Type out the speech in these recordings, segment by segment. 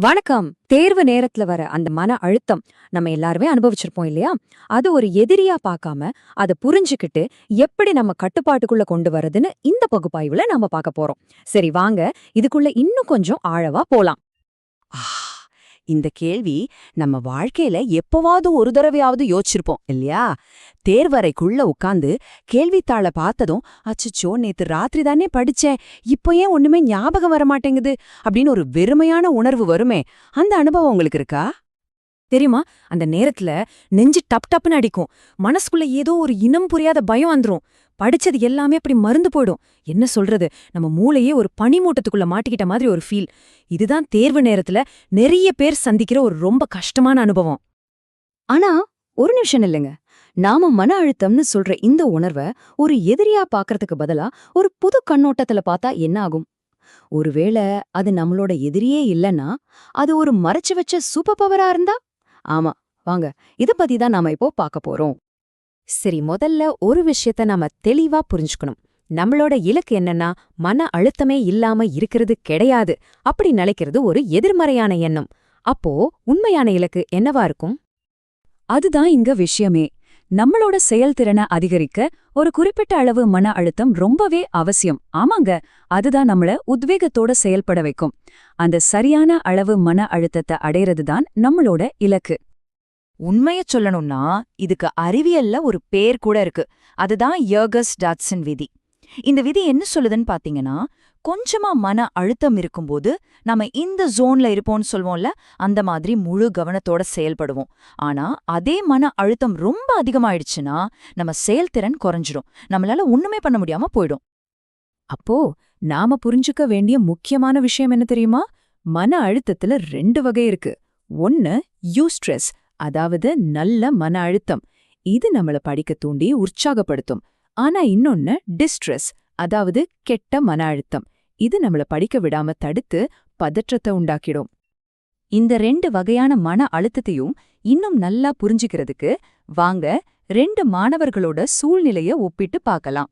வணக்கம். தேர்வு நேரத்துல வர அந்த மன அழுத்தம் நம்ம எல்லாருமே அனுபவிச்சிருப்போம் இல்லையா? அது ஒரு எதிரியா பார்க்காம அதை புரிஞ்சுக்கிட்டு எப்படி நம்ம கட்டுப்பாட்டுக்குள்ள கொண்டு வரதுன்னு இந்த பகுப்பாய்வுல நாம பார்க்க போறோம். சரி வாங்க. இதுக்குள்ள இன்னும் கொஞ்சம் ஆழவா போலாம். ஆ, இந்த கேள்வி நம்ம வாழ்க்கையில எப்பவாவது ஒரு தடவையாவது யோசிச்சிருப்போம் இல்லையா? தேர்வறைக்குள்ள உட்காந்து கேள்வித்தாள பார்த்ததும் அச்சச்சோ நேத்து ராத்திரி தானே படிச்சேன் இப்போ ஏன் ஒண்ணுமே ஞாபகம் வர மாட்டேங்குது அப்படின்னு ஒரு வெறுமையான உணர்வு வருமே அந்த அனுபவம் உங்களுக்கு இருக்கா? தெரியுமா? அந்த நேரத்துல நெஞ்சு டப் டப்னு அடிக்கும். மனசுக்குள்ள ஏதோ ஒரு இனம் புரியாத பயம் வந்துரும். படிச்சது எல்லாமே அப்படி மருந்து போயிடும். என்ன சொல்றது? நம்ம மூளையே ஒரு பனிமூட்டத்துக்குள்ள மாட்டிக்கிட்ட மாதிரி ஒரு ஃபீல் இதுதான் தேர்வு நேரத்துல நிறைய பேர் சந்திக்கிற ஒரு ரொம்ப கஷ்டமான அனுபவம். ஆனா ஒரு நிமிஷம் இல்லைங்க. நாம மன அழுத்தம்னு சொல்ற இந்த உணர்வை ஒரு எதிரியா பாக்குறதுக்கு பதிலா ஒரு புது கண்ணோட்டத்துல பார்த்தா என்ன ஆகும்? ஒருவேளை அது நம்மளோட எதிரியே இல்லைன்னா அது ஒரு மறைச்சு வச்ச சூப்பர் பவரா இருந்தா? ஆமா வாங்க. இத பத்தி தான் நாம இப்போ பார்க்க போறோம். சரி முதல்ல ஒரு விஷயத்த நாம தெளிவா புரிஞ்சுக்கணும். நம்மளோட இலக்கு என்னன்னா மன அழுத்தமே இல்லாம இருக்கிறது கிடையாது அப்படி நினைக்கிறது ஒரு எதிர்மறையான எண்ணம். அப்போ உண்மையான இலக்கு என்னவா இருக்கும்? அதுதான் இங்க விஷயமே. நம்மளோட செயல்திறனை அதிகரிக்க ஒரு குறிப்பிட்ட அளவு மன அழுத்தம் ரொம்பவே அவசியம். ஆமாங்க அதுதான் நம்மள உத்வேகத்தோட செயல்பட வைக்கும். அந்த சரியான அளவு மன அழுத்தத்தை அடையறதுதான் நம்மளோட இலக்கு. உண்மைய சொல்லணும்னா இதுக்கு அறிவியல்ல ஒரு பேர் கூட இருக்கு. அதுதான் யர்கஸ் டாட்சன் விதி. இந்த விதி என்ன சொல்லுதுன்னு பாத்தீங்கன்னா கொஞ்சமா மன அழுத்தம் இருக்கும்போது நம்ம இந்த ஜோன்ல இருப்போம்னு சொல்வோம்ல அந்த மாதிரி முழு கவனத்தோட செயல்படுவோம். ஆனா அதே மன அழுத்தம் ரொம்ப அதிகமாயிடுச்சுன்னா நம்ம செயல்திறன் குறைஞ்சிடும் நம்மளால ஒண்ணுமே பண்ண முடியாம போயிடும். அப்போ நாம புரிஞ்சுக்க வேண்டிய முக்கியமான விஷயம் என்ன தெரியுமா? மன அழுத்தத்துல ரெண்டு வகை இருக்கு. ஒன்னு யூஸ்ட்ரெஸ். அதாவது நல்ல மன அழுத்தம். இது நம்மள படிக்க தூண்டி உற்சாகப்படுத்தும். ஆனா இன்னொன்னு டிஸ்ட்ரெஸ் அதாவது கெட்ட மன அழுத்தம். இது நம்மள படிக்க விடாம தடுத்து பதற்றத்தை உண்டாக்கிடும். இந்த ரெண்டு வகையான மன அழுத்தத்தையும் இன்னும் நல்லா புரிஞ்சுக்கிறதுக்கு வாங்க ரெண்டு மாணவர்களோட சூழ்நிலைய ஒப்பிட்டு பார்க்கலாம்.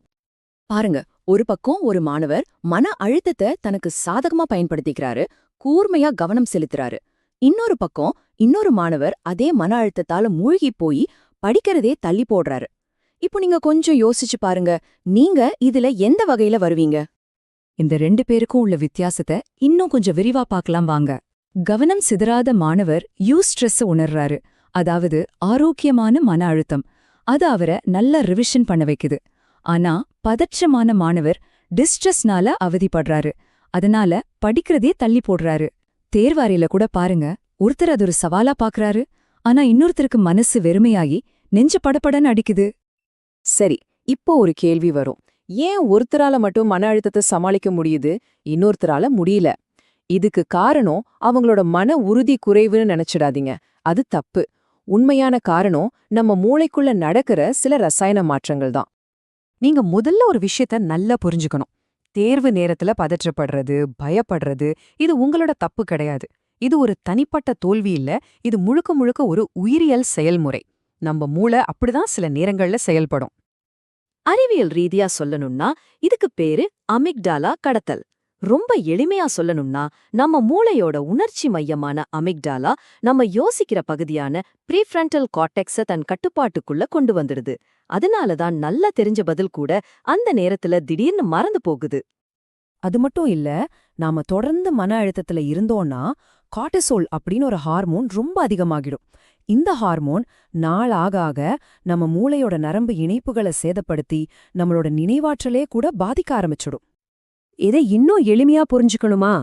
பாருங்க ஒரு பக்கம் ஒரு மாணவர் மன அழுத்தத்தை தனக்கு சாதகமா பயன்படுத்திக்கிறாரு கூர்மையா கவனம் செலுத்துறாரு. இன்னொரு பக்கம் இன்னொரு மாணவர் அதே மன அழுத்தத்தால மூழ்கி போய் படிக்கிறதே தள்ளி போடுறாரு. இப்போ நீங்க கொஞ்சம் யோசிச்சு பாருங்க நீங்க இதுல எந்த வகையில வருவீங்க? இந்த ரெண்டு பேருக்கும் உள்ள வித்தியாசத்தை இன்னும் கொஞ்சம் விரிவா பார்க்கலாம் வாங்க. கவனம் சிதறாத மாணவர் யூ ஸ்ட்ரெஸ் உணர்றாரு. அதாவது ஆரோக்கியமான மன அழுத்தம். அது அவரை நல்லா ரிவிஷன் பண்ண வைக்குது. ஆனா பதற்றமான மாணவர் டிஸ்ட்ரெஸ்னால அவதிப்படுறாரு. அதனால படிக்கிறதே தள்ளி போடுறாரு. தேர்வாரியில கூட பாருங்க ஒருத்தர் அது ஒரு சவாலா பாக்குறாரு ஆனா இன்னொருத்தருக்கு மனசு வெறுமையாகி நெஞ்ச படப்படன்னு அடிக்குது. சரி இப்போ ஒரு கேள்வி வரும். ஏன் ஒருத்தரால மட்டும் மன அழுத்தத்தை சமாளிக்க முடியுது இன்னொருத்தரால முடியல? இதுக்கு காரணம் அவங்களோட மன உறுதி குறைவுன்னு நினைச்சிடாதீங்க. அது தப்பு. உண்மையான காரணம் நம்ம மூளைக்குள்ள நடக்கிற சில ரசாயன மாற்றங்கள் தான். நீங்க முதல்ல ஒரு விஷயத்த நல்லா புரிஞ்சுக்கணும். தேர்வு நேரத்துல பதற்றப்படுறது பயப்படுறது இது உங்களோட தப்பு கிடையாது. இது ஒரு தனிப்பட்ட தோல்வி இல்ல இது முழுக்க முழுக்க ஒரு உயிரியல் செயல்முறை. நம்ம மூளை அப்படிதான் சில நேரங்கள்ல செயல்படும். அறிவியல் ரீதியா சொல்லணும்னா இதுக்கு பேரு அமிக்டாலா கடத்தல். ரொம்ப எளிமையா சொல்லணும்னா நம்ம மூளையோட உணர்ச்சி மையமான அமிக்டாலா நம்ம யோசிக்கிற பகுதியான ப்ரீஃப்ரண்டல் கார்டெக்ஸ தன் கட்டுப்பாட்டுக்குள்ள கொண்டு வந்துடுது. அதனால தான் நல்லா தெரிஞ்ச பதில் கூட அந்த நேரத்துல திடீர்னு மறந்து போகுது. அது மட்டும் இல்ல நாம தொடர்ந்து மன அழுத்தத்துல இருந்தோம்னா காட்டசோல் அப்படின்னு ஒரு ஹார்மோன் ரொம்ப அதிகமாகிடும். இந்த ஹார்மோன் நாள் ஆக ஆக நம்ம மூளையோட நரம்பு இணைப்புகளை சேதப்படுத்தி நம்மளோட நினைவாற்றலே கூட பாதிக்க ஆரம்பிச்சிடும். இதை இன்னும் எளிமையா புரிஞ்சுக்கணுமா?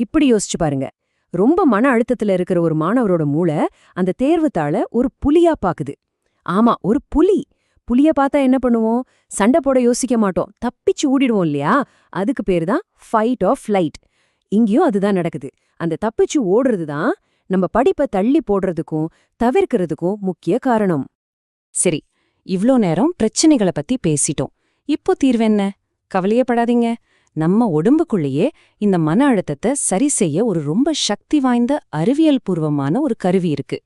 இப்படி யோசிச்சு பாருங்க. ரொம்ப மன அழுத்தத்துல இருக்கிற ஒரு மாணவரோட மூளை அந்த தேர்வுத்தாள ஒரு புலியா பாக்குது. ஆமா ஒரு புலி. புளிய பார்த்தா என்ன பண்ணுவோம்? சண்டை போட யோசிக்க மாட்டோம். தப்பிச்சு ஓடிடுவோம் இல்லையா? அதுக்கு பேரு தான் ஃபைட் ஆஃப் ஃப்ளைட் இங்கேயும் அதுதான் நடக்குது. அந்த தப்பிச்சு ஓடுறது தான் நம்ம படிப்பை தள்ளி போடுறதுக்கும் தவிர்க்கிறதுக்கும் முக்கிய காரணம். சரி இவ்ளோ நேரம் பிரச்சனைகள பத்தி பேசிட்டோம். இப்போ தீர்வென்ன கவலையப்படாதீங்க நம்ம உடம்புக்குள்ளேயே இந்த மன அழுத்தத்தை சரி செய்ய ஒரு ரொம்ப சக்தி வாய்ந்த அறிவியல் பூர்வமான ஒரு கருவி இருக்கு.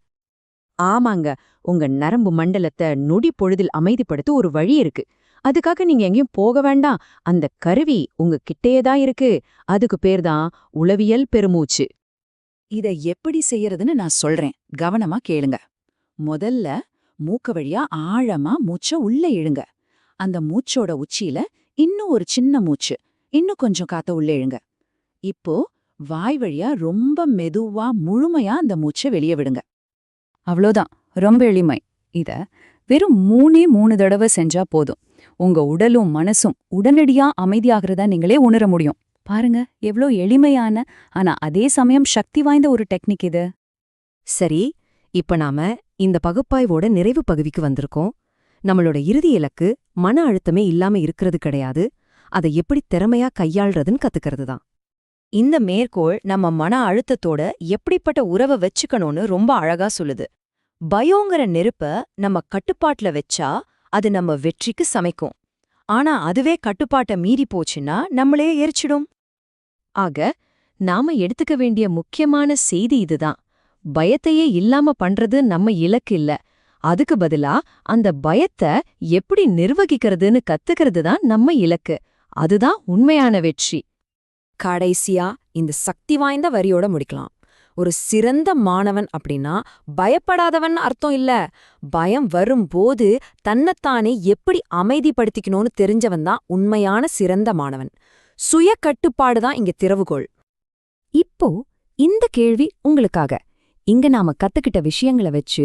ஆமாங்க. உங்க நரம்பு மண்டலத்தை நொடி பொழுதில் அமைதிப்படுத்த ஒரு வழி இருக்கு. அதுக்காக நீங்க எங்கேயும் போக வேண்டாம். அந்த கருவி உங்க கிட்டேயே தான் இருக்கு. அதுக்கு பேர் தான் உளவியல் பெருமூச்சு. இத எப்படி செய்யறதுன்னு நான் சொல்றேன். கவனமா கேளுங்க. முதல்ல மூக்க வழியா ஆழமா மூச்ச உள்ள இழுங்க. அந்த மூச்சோட உச்சியில இன்னும் ஒரு சின்ன மூச்சு. இன்னும் கொஞ்சம் காத்த உள்ள இழுங்க. இப்போ வாய் வழியா ரொம்ப மெதுவா முழுமையா அந்த மூச்சை வெளியே விடுங்க. அவ்வளோதான். ரொம்ப எளிமை. இத வெறும் மூணே மூணு தடவை செஞ்சா போதும். உங்க உடலும் மனசும் உடனடியா அமைதியாகிறதா நீங்களே உணர முடியும். பாருங்க எவ்ளோ எளிமையான ஆனா அதே சமயம் சக்தி வாய்ந்த ஒரு டெக்னிக் இது. சரி இப்ப நாம இந்த பகுப்பாய்வோட நிறைவு பகுதிக்கு வந்திருக்கோம். நம்மளோட இறுதி இலக்கு மன அழுத்தமே இல்லாம இருக்கிறது கிடையாது. அதை எப்படி திறமையா கையாள்றதுன்னு கத்துக்கிறது தான். இந்த மேற்கோள் நம்ம மன அழுத்தத்தோட எப்படிப்பட்ட உறவை வச்சுக்கணும்னு ரொம்ப அழகா சொல்லுது. பயோங்கிற நெருப்ப நம்ம கட்டுப்பாட்டுல வச்சா அது நம்ம வெற்றிக்கு சமைக்கும். ஆனா அதுவே கட்டுப்பாட்டை மீறி போச்சுன்னா நம்மளே எரிச்சிடும். ஆக நாம எடுத்துக்க வேண்டிய முக்கியமான செய்தி இதுதான். பயத்தையே இல்லாம பண்றது நம்ம இலக்கு இல்ல. அதுக்கு பதிலா அந்த பயத்தை எப்படி நிர்வகிக்கிறதுன்னு கத்துக்கிறது தான் நம்ம இலக்கு. அதுதான் உண்மையான வெற்றி. கடைசியா இந்த சக்தி வாய்ந்த வரியோட முடிக்கலாம். ஒரு சிறந்த மாணவன் அப்படின்னா பயப்படாதவன் அர்த்தம் இல்ல. பயம் வரும்போது தன்னைத்தானே எப்படி அமைதிப்படுத்திக்கணும்னு தெரிஞ்சவன் தான் உண்மையான சிறந்த மாணவன். சுய கட்டுப்பாடு தான் இங்க திறவுகோள். இப்போ இந்த கேள்வி உங்களுக்காக. இங்க நாம கத்துக்கிட்ட விஷயங்களை வச்சு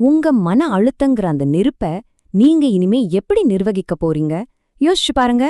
உங்க மன அழுத்தங்கிற அந்த நெருப்ப நீங்க இனிமே எப்படி நிர்வகிக்க போறீங்க? யோசிச்சு பாருங்க.